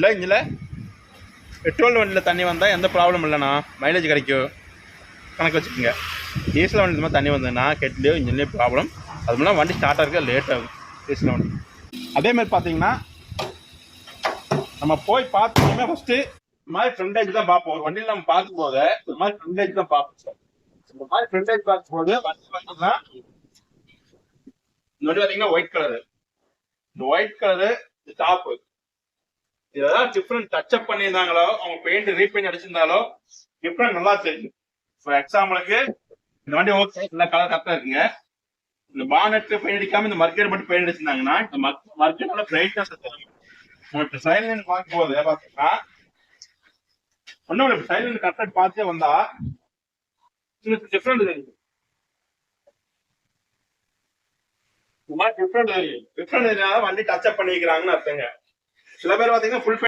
இல்லை இதில் பெட்ரோல் வண்டியில் தண்ணி வந்தால் எந்த ப்ராப்ளம் இல்லைண்ணா? மைலேஜ் கிடைக்கும் கணக்கு வச்சுக்கோங்க. டீசல் வண்டி இந்த மாதிரி தண்ணி வந்ததுன்னா கெட்லேயோ இன்ஜின்லேயோ ப்ராப்ளம் அது மூலம் வண்டி ஸ்டார்ட் ஆக லேட் ஆகும் டீசல் வண்டி. அதே மாதிரி பார்த்தீங்கன்னா நம்ம போய் பார்த்தோம்னா ஃபஸ்ட்டு இந்த மாதிரி ஃப்ரண்டேஜ் தான் பார்ப்போம் வண்டியில் நம்ம பார்க்கும்போது இந்த மாதிரி ஃப்ரண்டேஜ் தான் பார்ப்போம் இந்த மாதிரி ஃப்ரண்டேஜ் பார்க்கும்போது வண்டி பார்த்தீங்கன்னா இந்த வண்டி பார்த்தீங்கன்னா ஒயிட் கலரு இந்த ஒயிட் கலரு இந்த டாப்பு ஏதாவது டிஃப்ரெண்ட் டச்சப் பண்ணியிருந்தாங்களோ அவங்க பெயிண்ட் ரீபெயிண்ட் அடிச்சிருந்தாலோ டிஃப்ரெண்ட் நல்லா தெரியும். ஃபார் எக்ஸாம்பிளுக்கு இந்த வண்டி ஓகே எல்லா கலர் கரெக்டாக இருக்குங்க. இந்த பானட் பெயிண்ட் அடிக்காம இந்த மர்க்கர் மட்டும் பெயிண்ட் அடிச்சிருந்தாங்கன்னா இந்த மர்க்கெட்டோட பிரைட்னஸ் உங்களுக்கு சைலண்ட் பார்க்கும் போது பார்த்தீங்கன்னா ஒன்றும் சைலண்ட் கரெக்டாக பார்த்தே வந்தா டிஃப்ரெண்ட் தெரியும். இந்த மாதிரி டிஃப்ரெண்ட் தெரியும் டிஃப்ரெண்ட் தெரியாத வண்டி டச்சப் பண்ணிக்கிறாங்கன்னு அர்த்தங்க. Solamente mantengan full